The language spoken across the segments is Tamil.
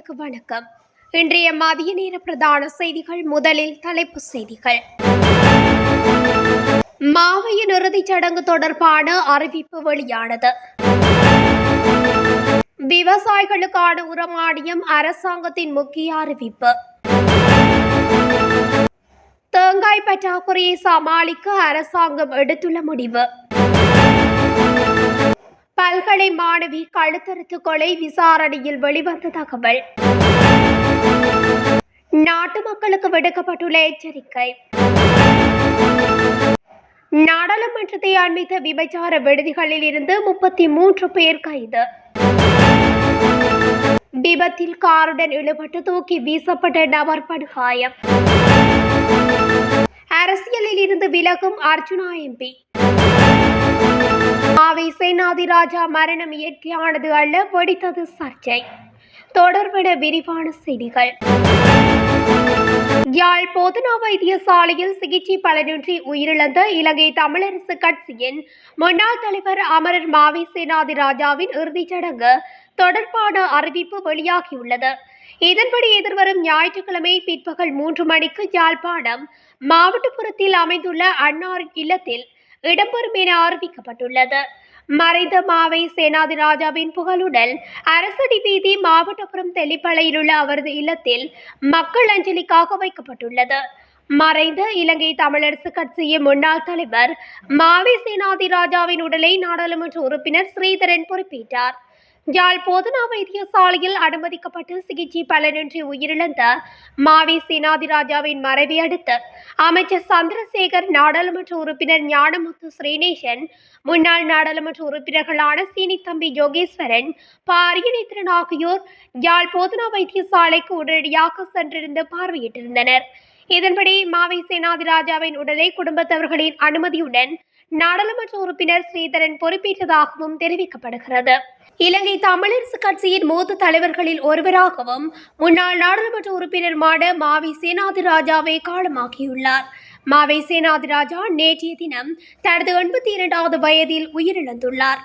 நேயர்களுக்கு வணக்கம். இன்றைய மதிய நேர பிரதான செய்திகள் முதலில் தலைப்பு செய்திகள். மாவையின் இறுதிச் சடங்கு தொடர்பான அறிவிப்பு வெளியானது. விவசாயிகளுக்கான உரமானியம் அரசாங்கத்தின் முக்கிய அறிவிப்பு. தேங்காய் பற்றாக்குறையை சமாளிக்க அரசாங்கம் எடுத்துள்ள முடிவு. பல்கலை மாணவி கழுத்தறுத்து கொலை விசாரணையில் வெளிவந்த தகவல். நாட்டு மக்களுக்கு விடுக்கப்பட்டுள்ள எச்சரிக்கை. நாடாளுமன்றத்தை அண்மித்த விபச்சார விடுதிகளில் இருந்து முப்பத்தி மூன்று பேர் கைது. விபத்தில் காருடன் இழுபட்டு தூக்கி வீசப்பட்ட நபர் படுகாயம். அரசியலில் இருந்து விலகும் அர்ஜுனா எம்பி. மாவை சேனாதி ராஜா மரணம் இயற்கையானது அல்ல வெடித்தது சர்ச்சை. தொடர்பட விரிவான செய்திகள். யாழ் போதனா வைத்தியசாலையில் சிகிச்சை பலனின்றி உயிரிழந்த இலங்கை தமிழரசு கட்சியின் முன்னாள் தலைவர் அமரர் மாவை சேனாதி ராஜாவின் இறுதிச் சடங்கு தொடர்பான அறிவிப்பு வெளியாகியுள்ளது. இதன்படி எதிர்வரும் ஞாயிற்றுக்கிழமை பிற்பகல் மூன்று மணிக்கு யாழ்ப்பாணம் மாவட்டப்புறத்தில் அமைந்துள்ள அன்னார் இல்லத்தில் இடம்பெறும் என அறிவிக்கப்பட்டுள்ளது. மறைந்த மாவை சேனாதி ராஜாவின் புகழுடல் அரசடி வீதி மாவட்டபுரம் தெளிப்பளையில் உள்ள அவரது இல்லத்தில் மக்கள் அஞ்சலிக்காக வைக்கப்பட்டுள்ளது. மறைந்த இலங்கை தமிழரசு கட்சியின் முன்னாள் தலைவர் மாவை சேனாதி ராஜாவின் உடலை நாடாளுமன்ற உறுப்பினர் ஸ்ரீதரன் பொறுப்பேற்றார். யாழ் போதனா வைத்தியசாலையில் அனுமதிக்கப்பட்டு சிகிச்சை பலனின்றி உயிரிழந்த மாவி சேனாதி ராஜாவின் மறைவை அடுத்து அமைச்சர் சந்திரசேகர் நாடாளுமன்ற உறுப்பினர் ஞானமுத்து ஸ்ரீநேசன் முன்னாள் நாடாளுமன்ற உறுப்பினர்களான சீனித்தம்பி யோகேஸ்வரன் பாரியநேத்திரன் ஆகியோர் யாழ் போதனா வைத்தியசாலைக்கு உடனடியாக சென்றிருந்து பார்வையிட்டிருந்தனர். இதன்படி மாவை சேனாதிராஜாவின் உடலை குடும்பத்தவர்களின் அனுமதியுடன் நாடாளுமன்ற உறுப்பினர் ஸ்ரீதரன் பொறுப்பேற்றதாகவும் தெரிவிக்கப்படுகிறது. இலங்கை தமிழரசு கட்சியின் மூத்த தலைவர்களில் ஒருவராகவும் முன்னாள் நாடாளுமன்ற உறுப்பினருமான மாவி சேனாதி ராஜாவை காலமாக்கியுள்ளார். மாவை சேனாதி ராஜா நேற்றைய தினம் தனது எண்பத்தி இரண்டாவது வயதில் உயிரிழந்துள்ளார்.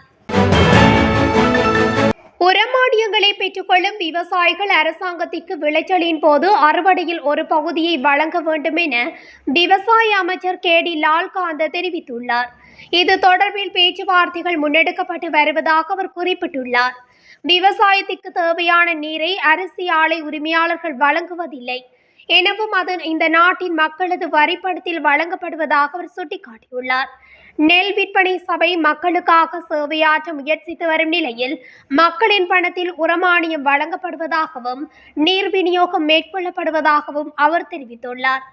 உரமானியங்களை பெற்றுக்கொள்ளும் விவசாயிகள் அரசாங்கத்திற்கு விளைச்சலின் போது அறுவடையில் ஒரு பகுதியை வழங்க வேண்டும் என விவசாய அமைச்சர் கே. டி. லால்காந்த தெரிவித்துள்ளார். இது தொடர்பில் பேச்சுவார்த்தைகள் முன்னெடுக்கப்பட்டு வருவதாக அவர் குறிப்பிட்டுள்ளார். விவசாயத்திற்கு தேவையான நீரை அரிசி ஆலை உரிமையாளர்கள் வழங்குவதில்லை எனவும் அது இந்த நாட்டின் மக்களது வரிப்படத்தில் வழங்கப்படுவதாக அவர் சுட்டிக்காட்டியுள்ளார். நெல் விற்பனை சபை மக்களுக்காக சேவையாற்ற முயற்சித்து வரும் நிலையில் மக்களின் பணத்தில் உரமானியம் வழங்கப்படுவதாகவும் நீர் விநியோகம் மேற்கொள்ளப்படுவதாகவும் அவர் தெரிவித்துள்ளார்.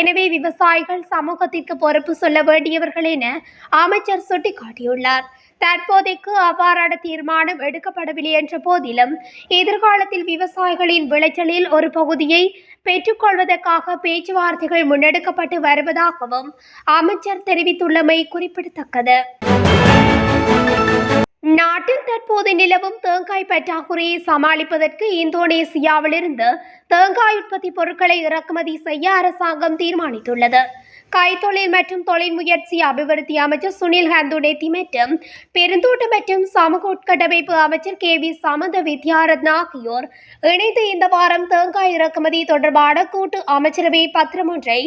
எனவே விவசாயிகள் சமூகத்திற்கு பொறுப்பு சொல்ல வேண்டியவர்கள் என அமைச்சர் சுட்டிக்காட்டியுள்ளார். தற்போதைக்கு அவ்வாறான தீர்மானம் எடுக்கப்படவில்லை என்ற போதிலும் எதிர்காலத்தில் விவசாயிகளின் விளைச்சலில் ஒரு பகுதியை பெற்றுக்கொள்வதற்காக பேச்சுவார்த்தைகள் முன்னெடுக்கப்பட்டு வருவதாகவும் அமைச்சர் தெரிவித்துள்ளமை குறிப்பிடத்தக்கது. நாட்டில் தற்போது நிலவும் தேங்காய் பற்றாக்குறையை சமாளிப்பதற்கு இந்தோனேசியாவிலிருந்து தேங்காய் உற்பத்தி பொருட்களை இறக்குமதி செய்ய அரசாங்கம் தீர்மானித்துள்ளது. கைத்தொழில் மற்றும் தொழில் முயற்சி அபிவிருத்தி அமைச்சர் சுனில் ஹந்துடேத்தி மற்றும் பெருந்தோட்டம் மற்றும் சமூக உட்கட்டமைப்பு அமைச்சர் கே வி சமந்த வித்யாரத்னா ஆகியோர் இணைந்து இந்த வாரம் தேங்காய் இறக்குமதி தொடர்பான கூட்டு அமைச்சரவை பத்திரம் ஒன்றை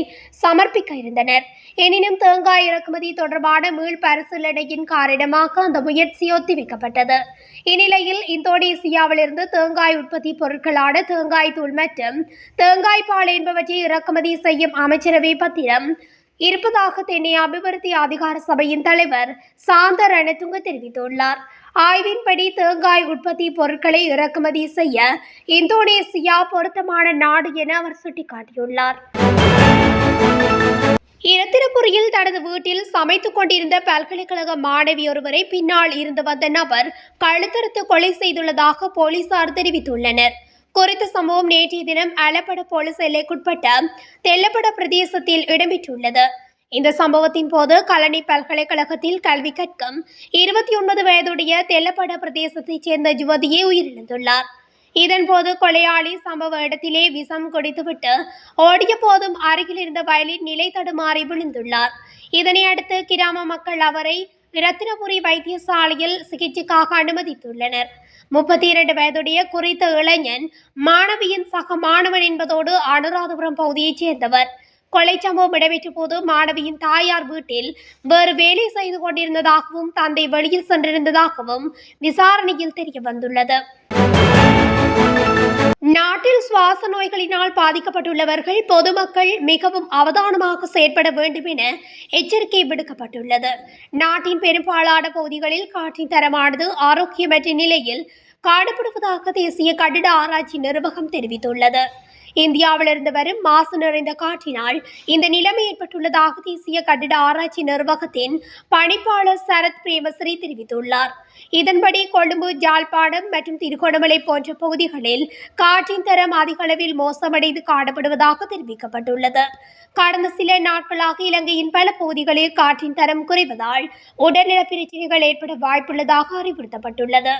சமர்ப்பிக்க இருந்தனர். எனினும் தேங்காய் இறக்குமதி தொடர்பான மீள் பரிசீலனையின் காரணமாக அந்த முயற்சி ஒத்திவைக்கப்பட்டது. இந்நிலையில் இந்தோனேசியாவிலிருந்து தேங்காய் உற்பத்தி பொருட்களான தேங்காய் தூள் மற்றும் தேங்காய் பால் என்பவற்றை இறக்குமதி செய்யும் அமைச்சரவை பத்திரம் இருப்பதாக தென்னை அபிவிருத்தி அதிகார சபையின் தலைவர் சாந்த ரணதுங்க தெரிவித்துள்ளார். ஆய்வின்படி தேங்காய் உற்பத்தி பொருட்களை இறக்குமதி செய்ய இந்தோனேசியா பொருத்தமான நாடு என அவர் சுட்டிக்காட்டியுள்ளார். இரத்திரபுரியில் தனது வீட்டில் சமைத்துக் கொண்டிருந்த பல்கலைக்கழக மாணவி ஒருவரை பின்னால் இருந்து வந்த நபர் கழுத்தறுத்து கொலை செய்துள்ளதாக போலீசார் தெரிவித்துள்ளனர். குறித்த சம்பவம் நேற்றைய தினம் அலப்பட போலீஸ் எல்லைக்குட்பட்ட தெல்லப்பட பிரதேசத்தில் இடம்பெற்றுள்ளது. இந்த சம்பவத்தின் போது கலனி பல்கலைக்கழகத்தில் கல்வி கற்கும் இருபத்தி ஒன்பது வயதுடைய தெல்லப்பட பிரதேசத்தைச் சேர்ந்த யுவதியே உயிரிழந்துள்ளார். இதன்போது கொலையாளி சம்பவ இடத்திலே விஷம் குடித்துவிட்டு ஓடிய போதும் அருகில் இருந்த வயலில் நிலை தடுமாறி விழுந்துள்ளார். இதனை அடுத்து கிராம மக்கள் அவரை ரத்தினபுரி வைத்தியசாலையில் சிகிச்சைக்காக அனுமதித்துள்ளனர். முப்பத்தி இரண்டு வயதுடைய குறித்த இளைஞன் மாணவியின் சக மாணவன் என்பதோடு அனுராதபுரம் பகுதியைச் சேர்ந்தவர். கொலை சம்பவம் இடம்பெற்ற போது மாணவியின் தாயார் வீட்டில் வேறு வேலை செய்து கொண்டிருந்ததாகவும் தந்தை வெளியில் சென்றிருந்ததாகவும் விசாரணையில் தெரிய வந்துள்ளது. நாட்டில் சுவாச நோய்களினால் பாதிக்கப்பட்டுள்ளவர்கள் பொதுமக்கள் மிகவும் அவதானமாக செயற்பட வேண்டும் என எச்சரிக்கை விடுக்கப்பட்டுள்ளது. நாட்டின் பெரும்பாலான பகுதிகளில் காற்றின் தரமானது ஆரோக்கியமற்ற நிலையில் காணப்படுவதாக தேசிய கட்டிட ஆராய்ச்சி நிர்வாகம் தெரிவித்துள்ளது. இந்தியாவிலிருந்து வரும் மாசு நிறைந்த காற்றினால் இந்த நிலைமை ஏற்பட்டுள்ளதாக தேசிய கட்டிட ஆராய்ச்சி நிர்வாகத்தின் பணிப்பாளர் சரத் பிரேமஸ்ரீ தெரிவித்துள்ளார். இதன்படி கொழும்பு ஜாழ்ப்பாணம் மற்றும் திருகோணமலை போன்ற பகுதிகளில் காற்றின் தரம் அதிக அளவில் மோசமடைந்து காணப்படுவதாக தெரிவிக்கப்பட்டுள்ளது. கடந்த சில நாட்களாக இலங்கையின் பல பகுதிகளில் காற்றின் தரம் குறைவதால் உடல்நல பிரச்சனைகள் ஏற்பட வாய்ப்புள்ளதாக அறிவுறுத்தப்பட்டுள்ளது.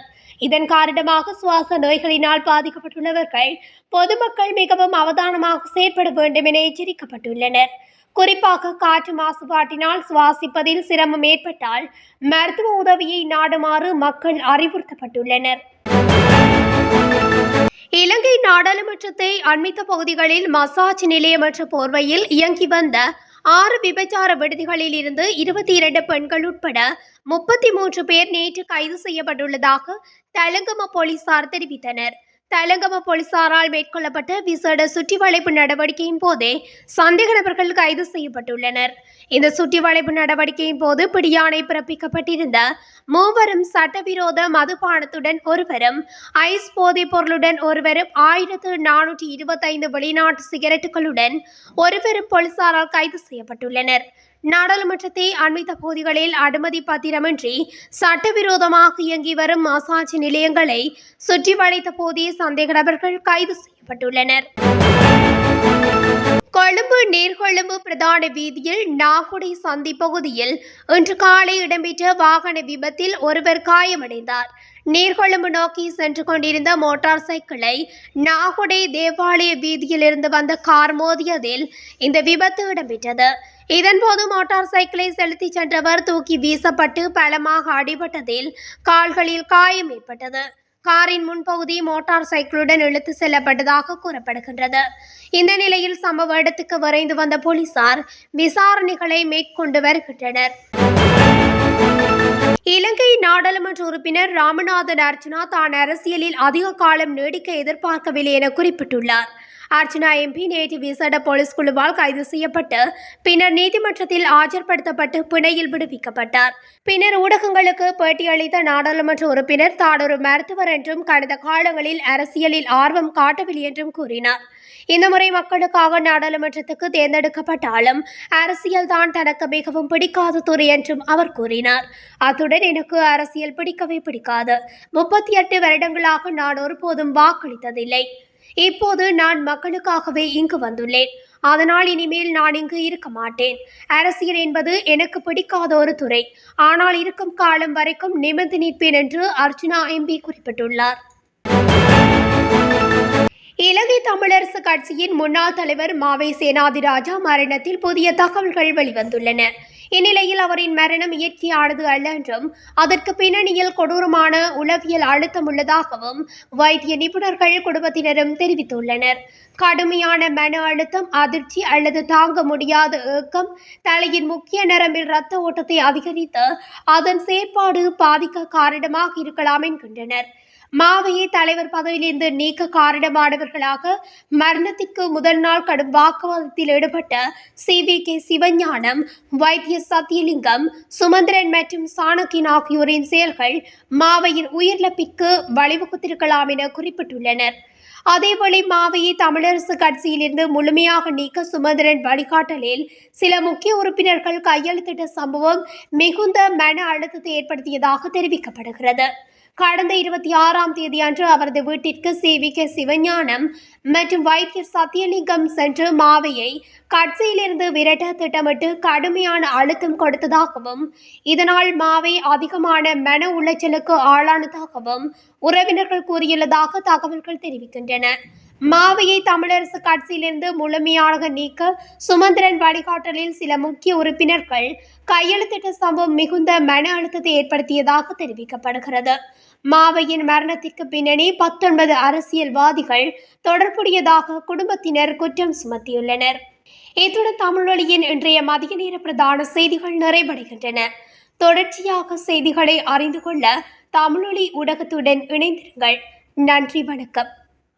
இதன் காரணமாக சுவாச நோய்களினால் பாதிக்கப்பட்டுள்ளவர்கள் பொதுமக்கள் மிகவும் அவதானமாக செயற்பட வேண்டும் என எச்சரிக்கப்பட்டுள்ளனர். குறிப்பாக காற்று மாசுபாட்டினால் சுவாசிப்பதில் சிரமம் ஏற்பட்டால் மருத்துவ உதவியை நாடுமாறு மக்கள் அறிவுறுத்தப்பட்டுள்ளனர். இலங்கை நாடாளுமன்றத்தை அண்மித்த பகுதிகளில் மசாஜ் நிலையமற்ற போர்வையில் இயங்கி வந்த ஆறு விபச்சார விடுதிகளில் இருந்து இருபத்தி இரண்டு பெண்கள் உட்பட முப்பத்தி மூன்று பேர் நேற்று கைது செய்யப்பட்டுள்ளதாக தெலுங்கம போலீசார் தெரிவித்தனர். தலங்கம போலீசாரால் மேற்கொள்ளப்பட்ட விசேட சுற்றி வளைப்பு நடவடிக்கையின் போதே சந்தேக நபர்கள் கைது செய்யப்பட்டுள்ளனர். இந்த சுற்றி வளைப்பு நடவடிக்கையின் போது பிடியாணை பிறப்பிக்கப்பட்டிருந்த மூவரும் சட்டவிரோத மதுபானத்துடன் ஒருவரும் ஐஸ் போதைப் பொருளுடன் ஒருவரும் ஆயிரத்து நானூற்றி இருபத்தைந்து வெளிநாட்டு சிகரெட்டுகளுடன் ஒருவரும் போலீசாரால் கைது செய்யப்பட்டுள்ளனர். நாடாளுமன்றத்தை அண்மித்த பகுதிகளில் அனுமதி பத்திரமின்றி சட்டவிரோதமாக இயங்கி வரும் மசாஜ் நிலையங்களை சுற்றி வளைத்த போதே சந்தேக நபர்கள் கைது செய்யப்பட்டுள்ளனர். கொழும்பு நீர்கொழும்பு பிரதான வீதியில் நாகுடை சந்தி பகுதியில் இன்று காலை இடம்பெற்ற வாகன விபத்தில் ஒருவர் காயமடைந்தார். நீர்கொழும்பு நோக்கி சென்று கொண்டிருந்த மோட்டார் சைக்கிளை நாகுடை தேவாலய வீதியில் இருந்து வந்த கார் மோதியதில் இந்த விபத்து இடம்பெற்றது. இதன்போது மோட்டார் சைக்கிளை செலுத்திச் சென்றவர் தூக்கி வீசப்பட்டு பலமாக அடிபட்டதில் கால்களில் காயம் ஏற்பட்டது. காரின் முன்பகுதி மோட்டார் சைக்கிளுடன் இழுத்து செல்லப்பட்டதாக கூறப்படுகின்றது. இந்த நிலையில் சம்பவ இடத்துக்கு விரைந்து வந்த போலீசார் விசாரணைகளை மேற்கொண்டு வருகின்றனர். இலங்கை நாடாளுமன்ற உறுப்பினர் ராமநாதன் அர்ச்சனா தான் அரசியலில் அதிக காலம் நீடிக்க எதிர்பார்க்கவில்லை என குறிப்பிட்டுள்ளார். அர்ச்சனா எம்பி நேற்று விசேட போலீஸ் குழுவால் கைது செய்யப்பட்டு பின்னர் நீதிமன்றத்தில் ஆஜர்படுத்தப்பட்டு பிணையில் விடுவிக்கப்பட்டார். பின்னர் ஊடகங்களுக்கு பேட்டியளித்த நாடாளுமன்ற உறுப்பினர் தான் ஒரு மருத்துவர் என்றும் கடந்த காலங்களில் அரசியலில் ஆர்வம் காட்டவில்லை என்றும் கூறினார். இந்த முறை மக்களுக்காக நாடாளுமன்றத்துக்கு தேர்ந்தெடுக்கப்பட்டாலும் அரசியல் தான் தனக்கு மிகவும் பிடிக்காத துறை என்றும் அவர் கூறினார். அத்துடன் எனக்கு அரசியல் பிடிக்கவே பிடிக்காது. முப்பத்தி எட்டு வருடங்களாக நான் ஒருபோதும் வாக்களித்ததில்லை. இப்போது நான் மக்களுக்காகவே இங்கு வந்துள்ளேன். அதனால் இனிமேல் நான் இங்கு இருக்க மாட்டேன். அரசியல் என்பது எனக்கு பிடிக்காத ஒரு துறை. ஆனால் இருக்கும் காலம் வரைக்கும் நிமிர்ந்து நிற்பேன் என்று அர்ஜுனா எம்பி குறிப்பிட்டுள்ளார். இலங்கை தமிழரசு கட்சியின் முன்னாள் தலைவர் மாவை சேனாதிராஜா மரணத்தில் புதிய தகவல்கள் வெளிவந்துள்ளன. இந்நிலையில் அவரின் மரணம் இயற்கையானது அல்ல என்றும் அதற்கு பின்னணியில் கொடூரமான உளவியல் அழுத்தம் உள்ளதாகவும் வைத்திய நிபுணர்கள் குடும்பத்தினரும் தெரிவித்துள்ளனர். கடுமையான மன அழுத்தம் அதிர்ச்சி அல்லது தாங்க முடியாத ஏக்கம் தலையின் முக்கிய நரம்பில் இரத்த ஓட்டத்தை அதிகரித்து அதன் செயற்பாடு பாதிக்க காரணமாக இருக்கலாம் என்கின்றனர். மாவையை தலைவர் பதவியிலிருந்து நீக்க காரணமானவர்களாக மரணத்திற்கு முதல் நாள் கடும் வாக்குவாதத்தில் ஈடுபட்ட சி வி கே சிவஞானம் வைத்திய சத்தியலிங்கம் சுமந்திரன் மற்றும் சாணக்கின் ஆகியோரின் செயல்கள் மாவையின் உயிரிழப்பிற்கு வழிவகுத்திருக்கலாம் என குறிப்பிட்டுள்ளனர். அதேபோல மாவையை தமிழரசு கட்சியிலிருந்து முழுமையாக நீக்க சுமந்திரன் வழிகாட்டலில் சில முக்கிய உறுப்பினர்கள் கையெழுத்திட்ட சம்பவம் மிகுந்த மன அழுத்தத்தை ஏற்படுத்தியதாக தெரிவிக்கப்படுகிறது. கடந்த இருபத்தி ஆறாம் தேதி அன்று அவரது வீட்டிற்கு சி. வி. கே. சிவஞானம் மற்றும் வைத்தியர் சத்தியலிங்கம் சென்று மாவையை கட்சியிலிருந்து விரட்ட திட்டமிட்டு கடுமையான அழுத்தம் கொடுத்ததாகவும் இதனால் மாவை அதிகமான மன உளைச்சலுக்கு ஆளானதாகவும் உறவினர்கள் கூறியுள்ளதாக தகவல்கள் தெரிவிக்கின்றன. மாவையை தமிழரசு கட்சியிலிருந்து முழுமையாக நீக்க சுமந்திரன் வழிகாட்டலில் சில முக்கிய உறுப்பினர்கள் கையெழுத்திட்ட சம்பவம் மிகுந்த மன அழுத்தத்தை ஏற்படுத்தியதாக தெரிவிக்கப்படுகிறது. மாவையின் மரணத்திற்கு பின்னணி பத்தொன்பது அரசியல்வாதிகள் தொடர்புடையதாக குடும்பத்தினர் குற்றம் சுமத்தியுள்ளனர். இத்துடன் தமிழ்வழியின் இன்றைய மதிய நேர பிரதான செய்திகள் நிறைவடைகின்றன. தொடர்ச்சியாக செய்திகளை அறிந்து கொள்ள தமிழொலி ஊடகத்துடன் இணைந்திருங்கள். நன்றி வணக்கம்.